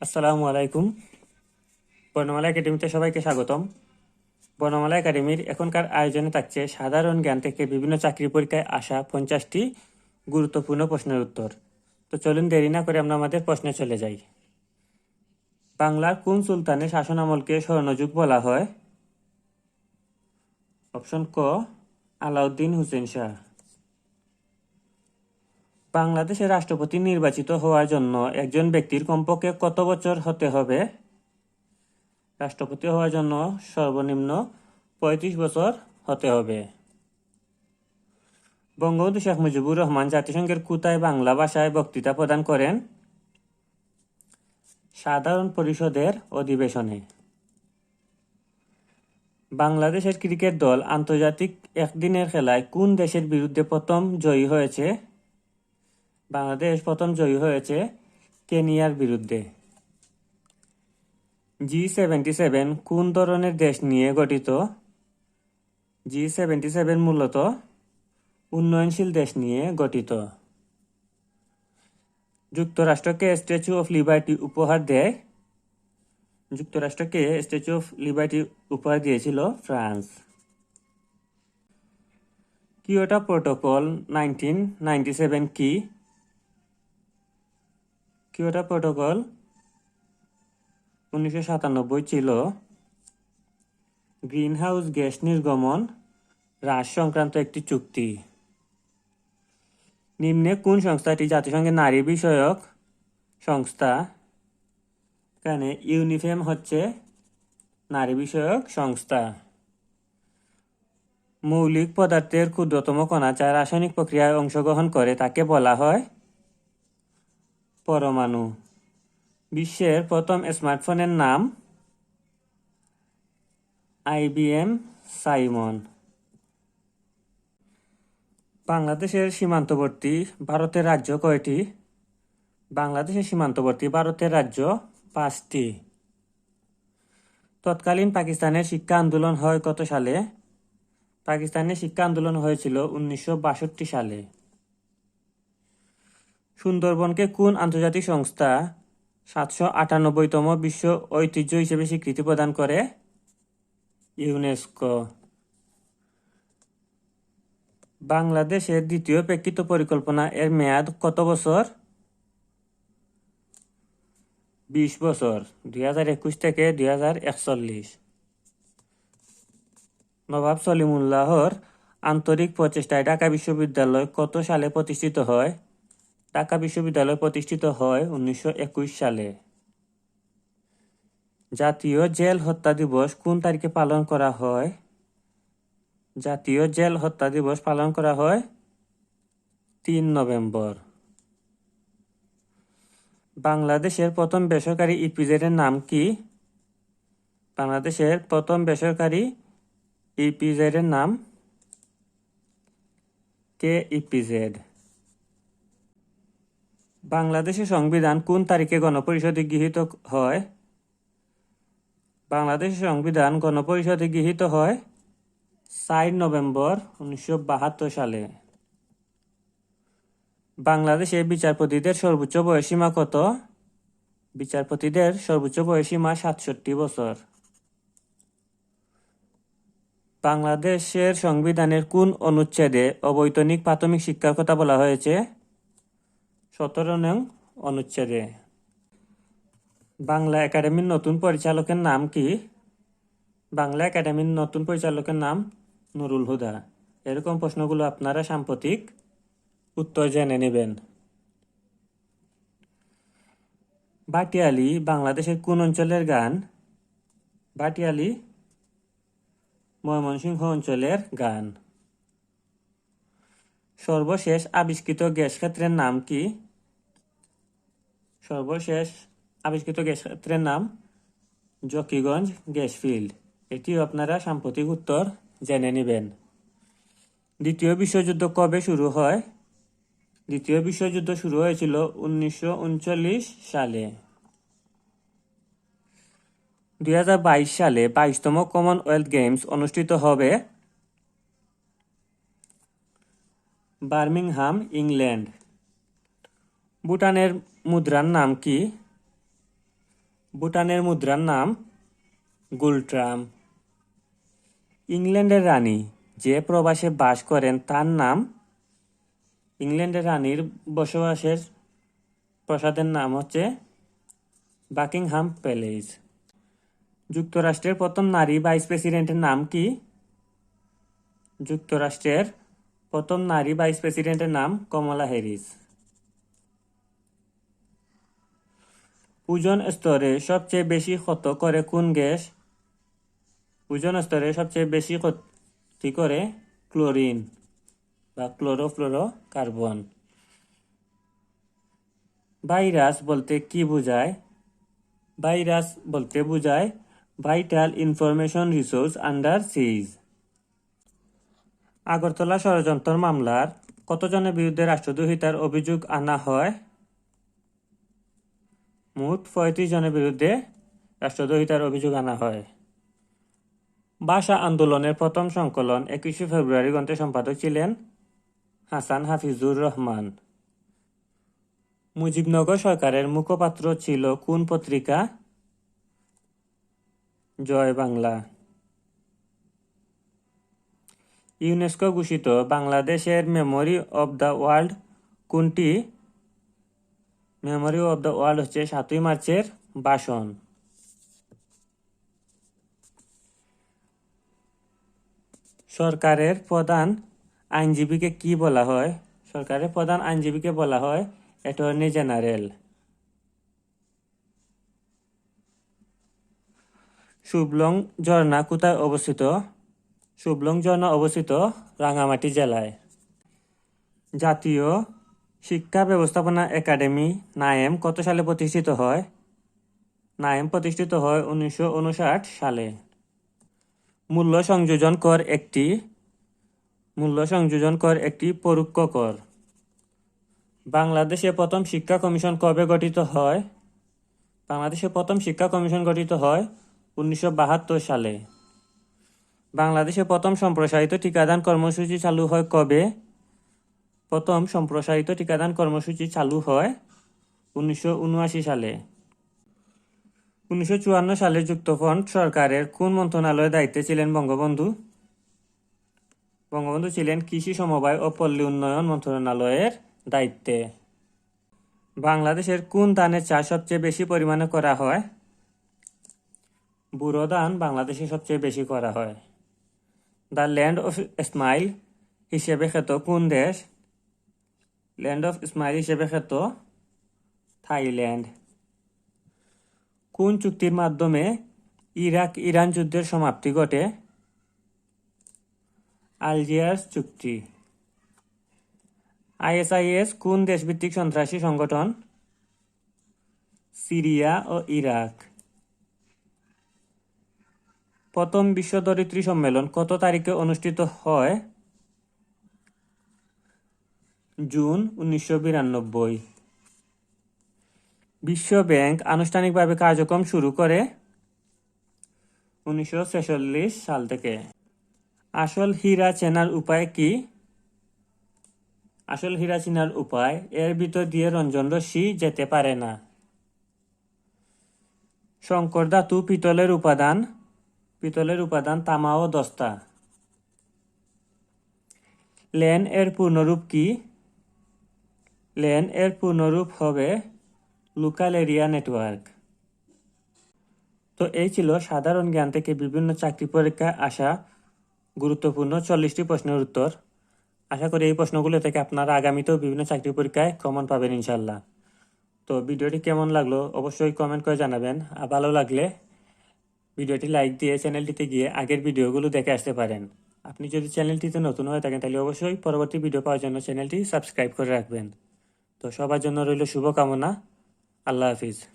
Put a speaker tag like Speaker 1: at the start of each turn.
Speaker 1: আসসালামু আলাইকুম। বর্ণমালা একাডেমিতে সবাইকে স্বাগতম। বর্ণমালা একাডেমির এখনকার আয়োজনে থাকছে সাধারণ জ্ঞান থেকে বিভিন্ন চাকরি পরীক্ষায় আসা পঞ্চাশটি গুরুত্বপূর্ণ প্রশ্নের উত্তর। তো চলুন দেরি না করে আমরা আমাদের প্রশ্নে চলে যাই। বাংলার কোন সুলতানের শাসন আমলকে স্বর্ণযুগ বলা হয়? অপশন ক, আলাউদ্দিন হুসেন শাহ। বাংলাদেশের রাষ্ট্রপতি নির্বাচিত হওয়ার জন্য একজন ব্যক্তির কমপক্ষে কত বছর হতে হবে? রাষ্ট্রপতি হওয়ার জন্য সর্বনিম্ন পঁয়ত্রিশ বছর হতে হবে। বঙ্গবন্ধু শেখ মুজিবুর রহমান জাতিসংঘের কুতায় বাংলা ভাষায় বক্তৃতা প্রদান করেন সাধারণ পরিষদের অধিবেশনে। বাংলাদেশের ক্রিকেট দল আন্তর্জাতিক একদিনের খেলায় কোন দেশের বিরুদ্ধে প্রথম জয়ী হয়েছে? বাংলাদেশ প্রথম জয়ী হয়েছে কেনিয়ার বিরুদ্ধে। জি সেভেন্টি সেভেন কোন ধরনের দেশ নিয়ে গঠিত? জি সেভেন্টি সেভেন মূলত উন্নয়নশীল দেশ নিয়ে গঠিত। যুক্তরাষ্ট্রকে স্ট্যাচু অফ লিবার্টি উপহার দেয়। যুক্তরাষ্ট্রকে স্ট্যাচু অফ লিবার্টি উপহার দিয়েছিল France. Kyoto protocol nineteen ninety seven কি? Kyoto protocol? উনিশশো সাতানব্বই ছিল। গ্রিনহাউস গ্যাস নির্গমন হ্রাস সংক্রান্ত একটি চুক্তি। নিম্নে কোন সংস্থাটি জাতিসংঘের নারী বিষয়ক সংস্থা? এখানে ইউনিফেম হচ্ছে নারী বিষয়ক সংস্থা। মৌলিক পদার্থের ক্ষুদ্রতম কণা যা রাসায়নিক প্রক্রিয়ায় অংশগ্রহণ করে তাকে বলা হয় পরমাণু। বিশ্বের প্রথম স্মার্টফোনের নাম আইবিএম সাইমন। বাংলাদেশের সীমান্তবর্তী ভারতের রাজ্য কয়টি? বাংলাদেশের সীমান্তবর্তী ভারতের রাজ্য পাঁচটি। তৎকালীন পাকিস্তানের শিক্ষা আন্দোলন হয় কত সালে? পাকিস্তানের শিক্ষা আন্দোলন হয়েছিল উনিশশো বাষট্টি সালে। সুন্দরবনকে কোন আন্তর্জাতিক সংস্থা সাতশো আটানব্বইতম বিশ্ব ঐতিহ্য হিসেবে স্বীকৃতি প্রদান করে? ইউনেস্কো। বাংলাদেশের দ্বিতীয় প্রেক্ষিত পরিকল্পনা এর মেয়াদ কত বছর? বিশ বছর, দুই হাজার একুশ থেকে দুই হাজার একচল্লিশ। নবাব সলিমুল্লাহর আন্তরিক প্রচেষ্টায় ঢাকা বিশ্ববিদ্যালয় কত সালে প্রতিষ্ঠিত হয়? ঢাকা বিশ্ববিদ্যালয় প্রতিষ্ঠিত হয় উনিশশো একুশ সালে। জাতীয় জেল হত্যা দিবস কোন তারিখে পালন করা হয়? জাতীয় জেল হত্যা দিবস পালন করা হয় তিন নভেম্বর। বাংলাদেশের প্রথম বেসরকারি ইপিজেডের নাম কি? বাংলাদেশের প্রথম বেসরকারি ইপিজেডের নাম কে ইপিজেড? বাংলাদেশের সংবিধান কোন তারিখে গণপরিষদে গৃহীত হয়? বাংলাদেশের সংবিধান গণপরিষদে গৃহীত হয় চার নভেম্বর উনিশশো বাহাত্তর সালে। বাংলাদেশে বিচারপতিদের সর্বোচ্চ বয়সীমা কত? বিচারপতিদের সর্বোচ্চ বয়সীমা সাতষট্টি বছর। বাংলাদেশের সংবিধানের কোন অনুচ্ছেদে অবৈতনিক প্রাথমিক শিক্ষার কথা বলা হয়েছে? সতেরো নং অনুচ্ছেদে। বাংলা একাডেমির নতুন পরিচালকের নাম কি? বাংলা একাডেমির নতুন পরিচালকের নাম নুরুল হুদা। এরকম প্রশ্নগুলো আপনারা সাম্প্রতিক উত্তর জেনে নেবেন। বাটিয়ালি বাংলাদেশের কোন অঞ্চলের গান? বাটিয়ালি ময়মনসিংহ অঞ্চলের গান। সর্বশেষ আবিষ্কৃত গ্যাস ক্ষেত্রের নাম কি? সর্বশেষ আবিষ্কৃত গ্যাস ক্ষেত্রের নাম জকিগঞ্জ গ্যাস ফিল্ড। এটিও আপনারা সাম্প্রতিক উত্তর জেনে নেবেন। দ্বিতীয় বিশ্বযুদ্ধ কবে শুরু হয়? দ্বিতীয় বিশ্বযুদ্ধ শুরু হয়েছিল উনিশশো উনচল্লিশ সালে। দুই হাজার বাইশ সালে বাইশতম কমনওয়েলথ গেমস অনুষ্ঠিত হবে বার্মিংহাম, ইংল্যান্ড। ভুটানের মুদ্রার নাম কি? ভুটানের মুদ্রার নাম গুলট্রাম। ইংল্যান্ডের রানী যে প্রবাসে বাস করেন তার নাম ইংল্যান্ডের রানীর বসবাসের প্রাসাদের নাম হচ্ছে বাকিংহাম প্যালেস। যুক্তরাষ্ট্রের প্রথম নারী ভাইস প্রেসিডেন্টের নাম কি? যুক্তরাষ্ট্রের প্রথম নারী ভাইস প্রেসিডেন্টের নাম কমলা হ্যারিস। ওজন স্তরে সবচেয়ে বেশি ক্ষত করে কোন গ্যাস? ওজন স্তরে সবচেয়ে বেশি ক্ষতি করে ক্লোরিন বা ক্লোরোফ্লোরো কার্বন ভাইরাস বলতে কি বোঝায়? ভাইরাস বলতে বোঝায় vital information resource under seize. Agartala ষড়যন্ত্র মামলার কতজনের বিরুদ্ধে রাষ্ট্রদ্রোহিতার অভিযোগ আনা হয়? মোট পঁয়ত্রিশ জনের বিরুদ্ধে রাষ্ট্রদ্রোহিতার অভিযোগ আনা হয়। ভাষা আন্দোলনের প্রথম সংকলন একুশে ফেব্রুয়ারি গ্রন্থের সম্পাদক ছিলেন হাসান হাফিজুর রহমান। মুজিবনগর সরকারের মুখপাত্র ছিল কোন পত্রিকা? জয় বাংলা। ইউনেস্কো ঘোষিত বাংলাদেশের মেমোরি অব দ্য ওয়ার্ল্ড কোনটি? মেমোরি অফ দ্য ওয়ার্ল্ড হচ্ছে সাতই মার্চের ভাষণ। সরকারের প্রধান আইনজীবীকে কি বলা হয়? সরকারের প্রধান আইনজীবীকে বলা হয় অ্যাটর্নি জেনারেল শুভলং ঝর্ণা কোথায় অবস্থিত? শুভলং ঝর্ণা অবস্থিত রাঙামাটি জেলায়। জাতীয় শিক্ষা ব্যবস্থাপনা একাডেমি নায়েম কত সালে প্রতিষ্ঠিত হয়? নায়েম প্রতিষ্ঠিত হয় উনিশশো উনষাট সালে। মূল্য সংযোজন কর একটি, মূল্য সংযোজন কর একটি পরোক্ষ কর। বাংলাদেশে প্রথম শিক্ষা কমিশন কবে গঠিত হয়? বাংলাদেশে প্রথম শিক্ষা কমিশন গঠিত হয় উনিশশো বাহাত্তর সালে। বাংলাদেশে প্রথম সম্প্রসারিত টিকাদান কর্মসূচি চালু হয় কবে? প্রথম সম্প্রসারিত টিকাদান কর্মসূচি চালু হয় উনিশশো উনআশি সালে। উনিশশো চুয়ান্ন সালে যুক্তফ্রন্ট সরকারের কোন মন্ত্রণালয়ের দায়িত্বে ছিলেন বঙ্গবন্ধু? বঙ্গবন্ধু ছিলেন কৃষি সমবায় ও পল্লী উন্নয়ন মন্ত্রণালয়ের দায়িত্বে। বাংলাদেশের কোন ধানের চাষ সবচেয়ে বেশি পরিমাণে করা হয়? বুড়ো ধান বাংলাদেশে সবচেয়ে বেশি করা হয়। দ্য ল্যান্ড অফ স্মাইল হিসেবে খ্যাত কোন দেশ? ল্যান্ড অফ স্মাইল হিসেবে খ্যাত থাইল্যান্ড। কোন চুক্তির মাধ্যমে ইরাক ইরান যুদ্ধের সমাপ্তি ঘটে? আলজিয়ার্স চুক্তি। আইএসআইএস কোন দেশভিত্তিক সন্ত্রাসী সংগঠন? সিরিয়া ও ইরাক। প্রথম বিশ্ব ধরিত্রী সম্মেলন কত তারিখে অনুষ্ঠিত হয়? জুন উনিশশো বিরানব্বই। বিশ্ব ব্যাংক আনুষ্ঠানিকভাবে কার্যক্রম শুরু করে উনিশশো ছেচল্লিশ সাল থেকে। আসল হীরা চেনার উপায় কি? আসল হীরা চেনার উপায়, এর ভিতর দিয়ে রঞ্জন রশ্মি যেতে পারে না। শঙ্কর ধাতু পিতলের উপাদান পিতলের উপাদান তামা ও দস্তা। লেন এর পূর্ণরূপ কি? লেন এর পূর্ণরূপ হবে লোকাল এরিয়া নেটওয়ার্ক। তো এই ছিল সাধারণ জ্ঞান থেকে বিভিন্ন চাকরি পরীক্ষায় আসা গুরুত্বপূর্ণ চল্লিশটি প্রশ্নের উত্তর। আশা করি এই প্রশ্নগুলো থেকে আপনারা আগামীতেও বিভিন্ন চাকরি পরীক্ষায় কমন পাবেন ইনশাল্লাহ তো ভিডিওটি কেমন লাগল অবশ্যই কমেন্ট করে জানাবেন। আর ভালো লাগলে ভিডিওটি লাইক দিয়ে চ্যানেলটিতে গিয়ে আগের ভিডিওগুলো দেখে আসতে পারেন। আপনি যদি চ্যানেলটিতে নতুন হয়ে থাকেন তাহলে অবশ্যই পরবর্তী ভিডিও পাওয়ার জন্য চ্যানেলটি সাবস্ক্রাইব করে রাখবেন। তো সবার জন্য রইল শুভকামনা। আল্লাহ হাফিজ।